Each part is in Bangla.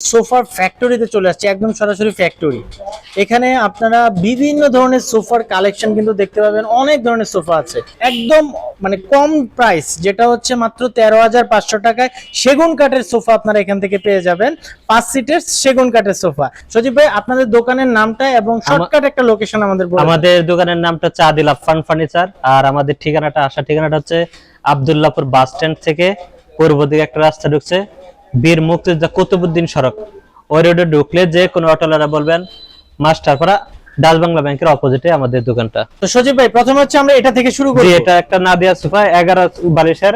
সোফার ফ্যাক্টরিতে চলে আসছে একদম সরাসরি ফ্যাক্টরি। এখানে আপনারা বিভিন্ন ধরনের সোফার কালেকশন কিন্তু দেখতে পাবেন অনেক ধরনের সোফা আছে। একদম মানে কম প্রাইস যেটা হচ্ছে মাত্র তেরো হাজার পাঁচশো টাকায় সেগুন কাঠের সোফা আপনারা এখান থেকে পেয়ে যাবেন। পাঁচ সিটের সেগুন কাঠের সোফা। সজীব ভাই আপনাদের দোকানের নামটা এবং শর্টকাট একটা লোকেশন আমাদের আমাদের দোকানের নামটা হচ্ছে আদিল আফফান ফার্নিচার আর আমাদের ঠিকানাটা আসা ঠিকানাটা হচ্ছে আব্দুল্লাহপুর বাস স্ট্যান্ড থেকে পূর্ব দিকে একটা রাস্তা ঢুকছে। বীর মুক্তিযোদ্ধা কুতুবুদ্দিন সড়ক। ওই রোডে ঢুকলে যে কোনো অটোলারা বলবেন মাস্টারপাড়া ডাচ বাংলা ব্যাংকের অপোজিটে আমাদের দোকানটা। তো সজীব ভাই প্রথমে হচ্ছে আমরা এটা থেকে শুরু করি এটা একটা নাদিয়া সোফা এগারো বালিশের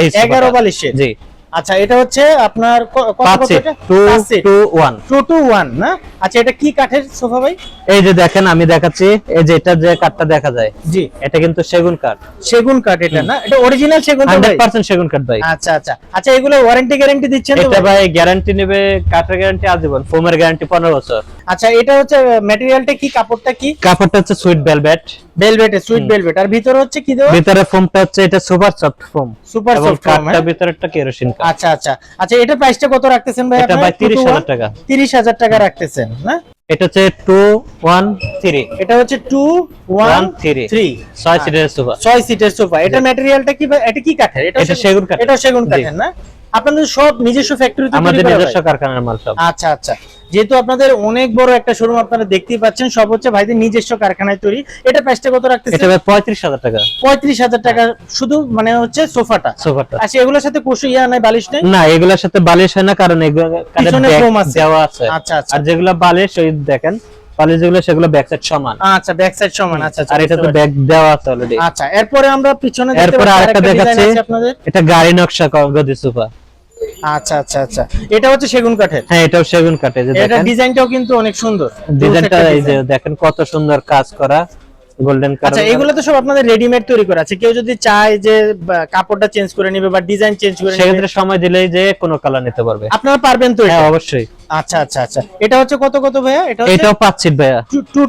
এই। এগারো বালিশে? জি। আচ্ছা এটা হচ্ছে আপনার কত কত এটা? Two. Two one. Two two one না? আচ্ছা এটা কি কাঠের সোফা ভাই? এই যে দেখেন আমি দেখাচ্ছি। এই যে এটা যে কাঠটা দেখা যায় জি। এটা কিন্তু সেগুন কাঠ। সেগুন কাঠ এটা না? এটা অরিজিনাল সেগুন? হান্ড্রেড পার্সেন্ট সেগুন কাঠ ভাই। আচ্ছা আচ্ছা। আচ্ছা এগুলো ওয়ারেন্টি গ্যারান্টি দিচ্ছেন তো এটা ভাই? গ্যারান্টি নেবে কাঠের গ্যারান্টি আজীবন ফোমের গ্যারান্টি পনেরো বছর। আচ্ছা এটা হচ্ছে ম্যাটেরিয়ালটা কি কাপড়টা কি? কাপড়টা হচ্ছে sweet velvet velvet sweet velvet আর ভিতরে হচ্ছে কি দেওয়া? ভিতরে ফোমটা হচ্ছে এটা super soft foam super soft foam কাঠটা ভিতরেরটা কেরোসিন আচ্ছা আচ্ছা। আচ্ছা এটা প্রাইসটা কত রাখতেছেন ভাই এটা ভাই 30,000 টাকা। তিরিশ হাজার টাকা রাখতেছেন। না? এটা হচ্ছে টু ওয়ান থ্রি এটা হচ্ছে টু ওয়ান থ্রি থ্রি ছয় সিটের সোফা ছয় সিটের সোফা এটা ম্যাটেরিয়ালটা কি ভাই? এটা কি কাঠের? এটা সেগুন কাঠ এটা সেগুন কাঠের না? আপনাদের সব নিজস্ব ফ্যাক্টরিতে আমাদের নিজস্ব কারখানার মাল সব। আচ্ছা আচ্ছা। যেহেতু আপনাদের অনেক বড় একটা শোরুম আপনারা দেখতেই পাচ্ছেন সব হচ্ছে ভাইদের নিজস্ব কারখানায় তৈরি। এটা প্রাইসটা কত রাখতেছে এটা ভাই পঁয়ত্রিশ হাজার টাকা। পঁয়ত্রিশ হাজার টাকা শুধু মানে হচ্ছে সোফাটা। সোফাটা। আচ্ছা এগুলোর সাথে কুশু ইয়া নাই বালিশ নেই? না এগুলোর সাথে বালিশ হয় না কারণ এগুলো আছে। দেওয়া আছে। আচ্ছা আচ্ছা। আর যেগুলো বালিশ ওই দেখেন বালিশ যেগুলো সেগুলো ব্যাক সাইড সমান। আচ্ছা ব্যাক সাইড সমান আচ্ছা আচ্ছা আর এটা তো ব্যাক দেওয়া আছে অলরেডি আচ্ছা এরপরে আমরা পিছনে আরেকটা দেখাচ্ছি। এটা গাড়ি নকশা ক- গদি সোফা আচ্ছা আচ্ছা আচ্ছা। এটা হচ্ছে সেগুন কাঠের। হ্যাঁ এটাও সেগুন কাঠের এটা ডিজাইনটাও কিন্তু অনেক সুন্দর। ডিজাইনটা এই যে দেখেন কত সুন্দর কাজ করা। গোল্ডেন আচ্ছা এগুলো তো সব আপনাদের রেডিমেড তৈরি করা আছে। কেউ যদি চায় যে কাপড়টা চেঞ্জ করে নেবে বা ডিজাইন চেঞ্জ করে নেবে। সেক্ষেত্রে সময় দিলেই যে কোনো কালার নিতে পারবে। আপনারা পারবেন তো এটা? হ্যাঁ অবশ্যই। আচ্ছা আচ্ছা আচ্ছা। এটা হচ্ছে কত কত ভাইয়া? এটা হচ্ছে এটাও পাঁচ সিট ভাইয়া। টু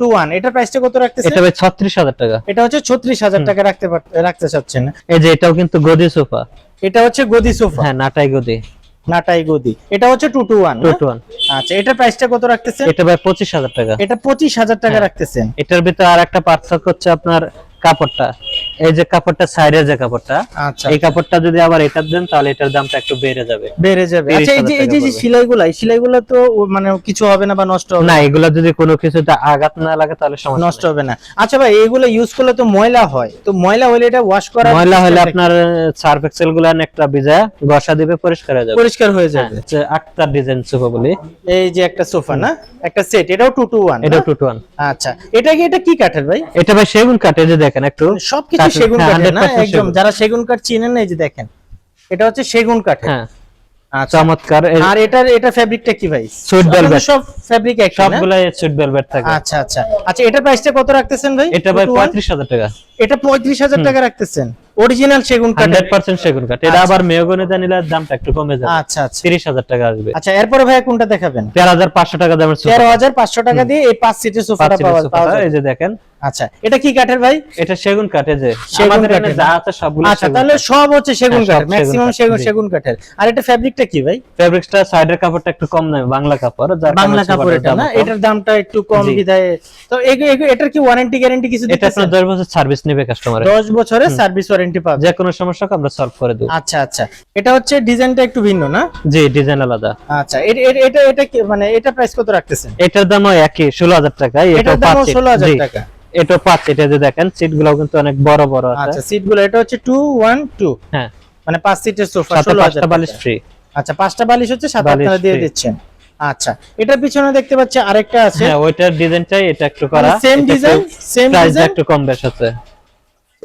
টু এটা প্রাইসটা কত রাখতেছে এটা ভাই ছত্রিশ হাজার টাকা। এটা হচ্ছে ছত্রিশ হাজার টাকা রাখতে রাখতে চাচ্ছেন। এই যে এটাও কিন্তু গদি সোফা। এটা হচ্ছে গদি সোফা। হ্যাঁ নাটাই গদি। নাটাই গদি। এটা হচ্ছে two two one two two one আচ্ছা এটা প্রাইসটা কত রাখতেছেন? এটা ভাই পঁচিশ হাজার টাকা। এটা পঁচিশ হাজার টাকা হ্যাঁ। রাখতেছেন। এটার ভিতরে আর একটা পার্থক্য হচ্ছে আপনার কাপড়টা এই যে কাপড়টা সাইডের যে কাপড়টা আচ্ছা এই কাপড়টা যদি আবার এটার দেন তাহলে এটার দামটা একটু বেড়ে যাবে। বেড়ে যাবে। আচ্ছা এই যে এই যে সেলাইগুলো এই সেলাইগুলো তো মানে কিছু হবে না বা নষ্ট হবে না এগুলা যদি কোনো কিছুতে আঘাত না লাগে তাহলে সমস্যা নষ্ট হবে না। আচ্ছা ভাই এগুলো ইউজ করলে তো ময়লা হয়। তো ময়লা হলে এটা ওয়াশ করা ময়লা হলে আপনার সার্ফ এক্সেলগুলা একটা ভিজা ঘষা দিবে পরিষ্কার হয়ে যাবে। পরিষ্কার হয়ে যাবে। হচ্ছে আক্তার ডিজাইন সোফা বলি। এই যে একটা সোফা না? একটা সেট এটাও টু টু ওয়ান এটা টু টু ওয়ান আচ্ছা এটা কি এটা কি কাঠের ভাই? এটা ভাই সেগুন কাঠে যে দেখেন একটু সবকিছু সেগুন হ্যাঁ, কাঠের না? একদম যারা সেগুন কাঠ চিনেন না এই যে দেখেন এটা হচ্ছে সেগুন কাঠের। হ্যাঁ। আচ্ছা। চমৎকার। আর এটার এটা ফেব্রিকটা কি ভাই? Velvet। আপনাদের সব ফেব্রিক সবগুলাই সুইট ভেলভেট থাকে। আচ্ছা আচ্ছা। আচ্ছা এটা প্রাইসটা কত রাখতেছেন ভাই? এটা ভাই 221? পঁয়ত্রিশ হাজার টাকা। এটা পঁয়ত্রিশ হাজার টাকা রাখতেছেন। অরিজিনাল সেগুন হান্ড্রেড পার্সেন্ট সেগুন কাঠ। এটা আবার মেয়গনিতে নিলে দামটা একটু কমে যাবে। আচ্ছা আচ্ছা। তিরিশ হাজার টাকা আসবে। আচ্ছা এরপরে ভাই কোনটা দেখাবেন? তেরো হাজার পাঁচশো টাকা দামের সোফা তেরো হাজার পাঁচশো টাকা দিয়ে এই পাঁচ সিটের সোফাটা পাওয়া পাওয়া এই যে দেখেন আচ্ছা এটা কি কাঠের ভাই? এটা সেগুন কাঠে যে আমাদের এখানে যা আছে সবগুলো আচ্ছা তাহলে সব হচ্ছে সেগুন হ্যাঁ, কাঠের ম্যাক্সিমাম সেগুন সেগুন কাঠ, কাঠের। আর এটা ফেব্রিকটা কি ভাই? ফেব্রিক্সটা সাইডের কাপড়টা একটু কম দামে বাংলা কাপড় যার বাংলা কাপড় এটা না? এটার দামটা একটু কম বিধায় তো এটার কি ওয়ারেন্টি গ্যারান্টি কিছু এটা দিতেছেন আপনার দশ বছর সার্ভিস নেবে কাস্টমারের দশ বছরের সার্ভিস ওয়ারেন্টি পাবে। যে কোনো সমস্যা আমরা সলভ করে দেবো। আচ্ছা আচ্ছা। এটা হচ্ছে ডিজাইনটা একটু ভিন্ন না? জি ডিজাইন আলাদা। আচ্ছা এটা এটা মানে এটা প্রাইস কত রাখতেছেন? এটার দামও একই ষোলো হাজার টাকা ষোলো হাজার টাকা। এটাও পাঁচ এটা যে দেখেন সিটগুলো কিন্তু অনেক বড় বড় আচ্ছা আছে সিটগুলো এটা হচ্ছে টু ওয়ান টু হ্যাঁ। মানে পাঁচ সিটের সোফা সাথে ষোলো হাজার পাঁচটা বালিশ ফ্রি আচ্ছা পাঁচটা বালিশ হচ্ছে বালিশ আপনারা দিয়ে। দিচ্ছেন। আচ্ছা এটার পিছনে দেখতে পাচ্ছি আরেকটা আছে। হ্যাঁ ওইটার ডিজাইনটাই এটা একটু করা। সেম ডিজাইন সেম ডিজাইন একটু কম বেশ আছে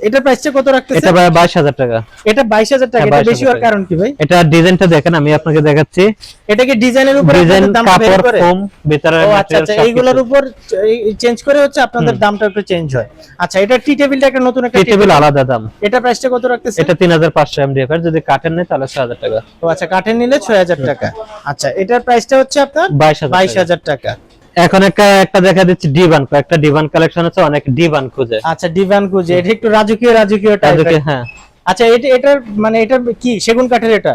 এটা প্রাইসটা কত রাখতেছে? এটা প্রায় বাইশ হাজার টাকা। এটা বাইশ হাজার টাকা হ্যাঁ, এটা বেশি হওয়ার কারণ কি ভাই? এটা ডিজাইনটা দেখেন আমি আপনাকে দেখাচ্ছি। এটা কি ডিজাইনের উপর ডিজাইন কাপড় ফোম ভিতরে ও আচ্ছা আচ্ছা এইগুলোর উপর চেঞ্জ করে হচ্ছে আপনাদের দামটা একটু চেঞ্জ হয়। আচ্ছা এটা টি টেবিলটা একটা নতুন একটা tea টেবিল আলাদা দাম। এটা প্রাইসটা কত রাখতেছে? এটা তিন হাজার পাঁচশো এমডিএফ এর যদি কাটেন নেই তাহলে ছয় হাজার টাকা। ও আচ্ছা কাঠের নিলে ছয় হাজার টাকা। আচ্ছা এটার প্রাইসটা হচ্ছে আপনার বাইশ হাজার বাইশ টাকা। এখন একটা একটা দেখা দিচ্ছে ডিভান একটা ডিভান কালেকশন আছে অনেক ডিভান খুঁজে। আচ্ছা ডিভান খুঁজে। এটা একটু রাজকীয় রাজকীয় টাইপের হ্যাঁ। আচ্ছা এটা এটার মানে এটা কি? সেগুন কাঠের এটা?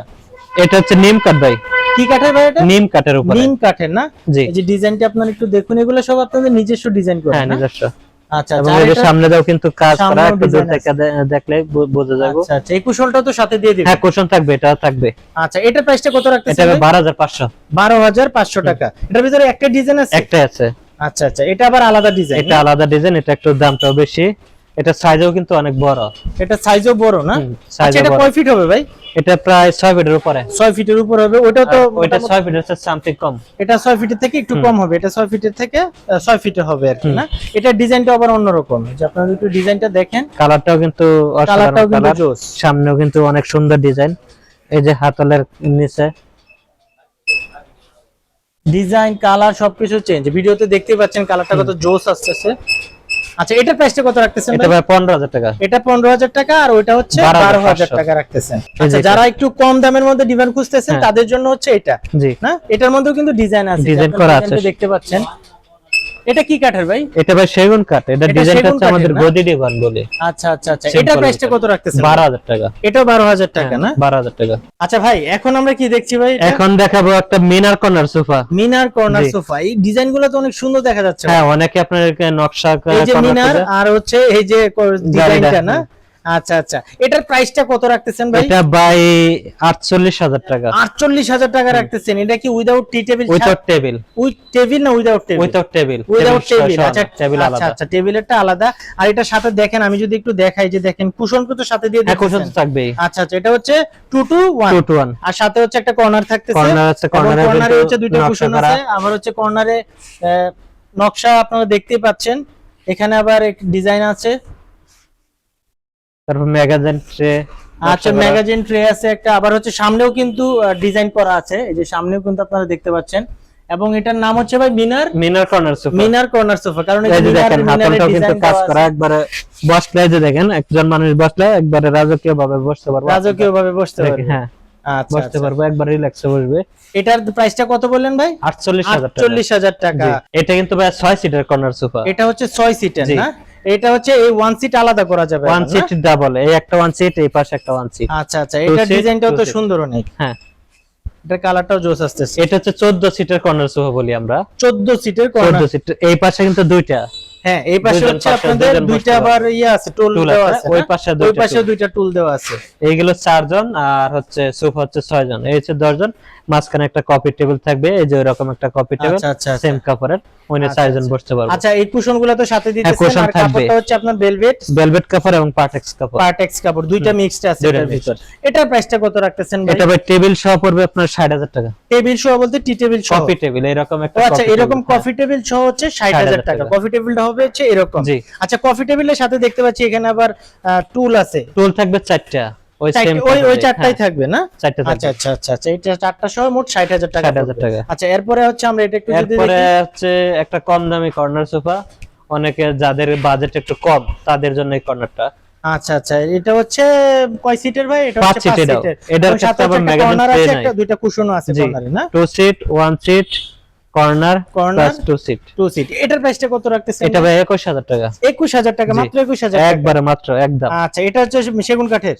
এটা হচ্ছে নিম কাঠ ভাই। কি কাঠের ভাই এটা? নিম কাঠের উপরে। নিম কাঠের না? জি। এই যে ডিজাইনটা আপনারা একটু দেখুন এগুলো সব আপনাদের নিজস্ব ডিজাইন করা হ্যাঁ নিজস্ব। আচ্ছা এবং আচ্ছা আর এটা- সামনে দাও কিন্তু কাজ করা একটু দূর থেকে দেখলে বোঝা যাবে। আচ্ছা আচ্ছা এই কুশলটাও তো সাথে দিয়ে দিবেন হ্যাঁ কোশন থাকবে এটা থাকবে। আচ্ছা এটার প্রাইসটা কত এটা রাখতেছেন ভাই? বারো হাজার পাঁচশো। বারো হাজার পাঁচশো টাকা। এটার ভিতরে একটা ডিজাইন আছে? একটাই আছে। আচ্ছা আচ্ছা এটা আবার আলাদা ডিজাইন এটা আলাদা ডিজাইন এটা একটু দামটাও বেশি। এটা সাইজও কিন্তু অনেক বড়। এটা সাইজও বড় না? আচ্ছা এটা কয় ফিট হবে ভাই? এটা প্রায় ছয় ফিটের উপরে। ছয় ফিটের উপর হবে। ওটা তো আর ওইটা মোটামুটি- ছয় ফিট হচ্ছে সামথিং কম। এটা ছয় ফিটের থেকে একটু কম হবে। এটা ছয় ফিটের থেকে আহ, ছয় ফিটে হবে আর কি না? এটা ডিজাইনটা আবার অন্যরকম। যে আপনারা একটু ডিজাইনটা দেখেন। কালারটাও কিন্তু অসাধারণ কালারটাও কিন্তু জোস। সামনেও কিন্তু অনেক সুন্দর ডিজাইন এই যে হাতলের নিচে। ডিজাইন কালার সবকিছু চেঞ্জ ভিডিওতে দেখতে পাচ্ছেন কালারটা কত জোস আসতেছে। আচ্ছা এটার প্রাইসটা কত রাখতেছেন এটা ভাই? প্রায় পনেরো হাজার টাকা। এটা পনেরো হাজার টাকা আর ওইটা হচ্ছে 12,500 বারো হাজার টাকা রাখতেছেন। আচ্ছা যারা একটু কম দামের মধ্যে ডিমান্ড খুঁজতেছেন হ্যাঁ। তাদের জন্য হচ্ছে এটা। জি। না? এটার মধ্যেও কিন্তু ডিজাইন আছে। ডিজাইন করা আছে। দেখতে পাচ্ছেন। এটা কি কাঠের ভাই? এটা ভাই সেগুন কাঠ এটা ডিজাইনটা হচ্ছে আমাদের গদি ডিভান বলে। আচ্ছা আচ্ছা আচ্ছা। এটা প্রাইসটা কত রাখতেছেন? বারো হাজার টাকা। এটা 12000 টাকা না? বারো হাজার টাকা। আচ্ছা ভাই এখন আমরা কি দেখছি ভাই? এখন দেখাবো একটা Minar corner sofa. Minar corner sofa. এই ডিজাইনগুলো তো অনেক সুন্দর দেখা যাচ্ছে হ্যাঁ অনেকে আপনার নকশা এই যে মিনার আর হচ্ছে এই যে ডিজাইনটা না। আচ্ছা আচ্ছা। এটার প্রাইসটা কত রাখতেছেন ভাই? এটা বাই আটচল্লিশ হাজার টাকা। আটচল্লিশ হাজার টাকা রাখতেছেন। এটা কি without T table without table with table না without table without table without table আচ্ছা টেবিল আচ্ছা আলাদা। আচ্ছা টেবিলেরটা আলাদা। আর এটা সাথে দেখেন আমি যদি একটু দেখাই যে দেখেন কুশন তো সাথে দিয়ে হ্যাঁ কুশন দিচ্ছেন থাকবেই। আচ্ছা আচ্ছা এটা হচ্ছে two two one two two one আর সাথে হচ্ছে একটা কর্নার থাকতেছে। কর্নার আছে কর্নারে কর্নারে হচ্ছে নকশা কুশন। আছে। আবার হচ্ছে কর্নারে নকশা আপনারা দেখতেই পাচ্ছেন। এখানে আবার ডিজাইন আছে। তারপর ম্যাগাজিন ট্রে আচ্ছা ম্যাগাজিন ট্রে আছে একটা আবার হচ্ছে সামনেও কিন্তু ডিজাইন করা আছে এই যে সামনেও কিন্তু আপনারা দেখতে পাচ্ছেন। এবং এটার নাম হচ্ছে ভাই Minar Minar corner sofa. Minar corner sofa কারণ এই যে দেখেন হাতলটাও কিন্তু কাজ করা একবারে বসলে যে দেখেন একজন মানুষ বসলে একবারে রাজকীয় ভাবে বসতে পারবে। রাজকীয় ভাবে বসতে পারবে। হ্যাঁ আচ্ছা বসতে আচ্ছা। পারবে একবার রিল্যাক্সে বসবে। এটার প্রাইসটা কত বললেন ভাই? আটচল্লিশ হাজার টাকা। আটচল্লিশ হাজার টাকা। এটা কিন্তু ভাই ছয় সিটের কর্নার সোফা। এটা হচ্ছে ছয় সিটের। না? এটা হচ্ছে এই ওয়ান সিট আলাদা করা যাবে ওয়ান সিট ডাবল এই একটা ওয়ান সিট এই পাশে একটা ওয়ান সিট আচ্ছা আচ্ছা এটা ডিজাইনটাও তো সুন্দর অনেক। হ্যাঁ। এটার কালারটাও জোস আসতেছে। এটা হচ্ছে চোদ্দ সিটের কর্নার সোফা বলি আমরা। চোদ্দ সিটের চোদ্দ কর্নার সিট এই পাশে কিন্তু দুইটা। হ্যাঁ এই পাশে হচ্ছে আপনাদের দুইটা আবার ইয়ে আছে টুল দেওয়া আছে, ওই? পাশে ওই দুইটা পাশে দুইটা টুল দেওয়া আছে। এইগুলো চারজন আর হচ্ছে সোফা হচ্ছে ছয়জন। এই হচ্ছে দশজন। মাঝখানে একটা কপি টেবিল থাকবে এই যে ওইরকম একটা কপি টেবিল আচ্ছা, আচ্ছা, আচ্ছা। সেম কাপড়ের ওইনে আচ্ছা, চারজন আচ্ছা। বসতে পারবে আচ্ছা এই কুশনগুলো তো সাথে দিতেছেন cushion আর থাকবে। কাপড়টা হচ্ছে আপনার ভেলভেট ভেলভেট কাপড় এবং পার্টেক্স কাপড় পার্টেক্স কাপড় দুইটা মিক্সড আছে এটার mixed। ভিতর এটার প্রাইসটা কত রাখতেছেন ভাই এটা ভাই টেবিল সহ পড়বে আপনার ষাট হাজার টাকা টেবিল সহ বলতে টি টেবিল সহ কপি টেবিল এরকম একটা আচ্ছা এরকম হ্যাঁ। কফি টেবিল সহ হচ্ছে ষাট হাজার টাকা টাকা। কফি টেবিলটা হবে হচ্ছে এরকম জি। আচ্ছা কফি টেবিলের সাথে দেখতে পাচ্ছি এখানে আবার টুল আছে টুল থাকবে চারটা ওই সেম ওই ওই চারটাই থাকবে না? হ্যাঁ, আচ্ছা আচ্ছা আচ্ছা আচ্ছা এটা চারটা সহ মোট ষাট হাজার টাকা 60,000 টাকা। আচ্ছা এরপরে হচ্ছে আমরা এটা একটু যদি এরপরে হচ্ছে একটা কম দামি কর্নার সোফা। অনেকে যাদের বাজেট একটু কম তাদের জন্য এই কর্নারটা। আচ্ছা আচ্ছা এটা হচ্ছে কয় সিটের ভাই? এটা হচ্ছে সিটের এটার সাথে আবার আছে একটা দুইটা কুশনও আছে কর্নারে না? Two seat one seat corner plus two seat two seat এটার প্রাইসটা কত রাখতেছেন? এটা ভাই একুশ হাজার টাকা। একুশ হাজার টাকা মাত্র একুশ হাজার টাকা। একবারে মাত্র একদম। আচ্ছা এটা হচ্ছে সেগুন কাঠের?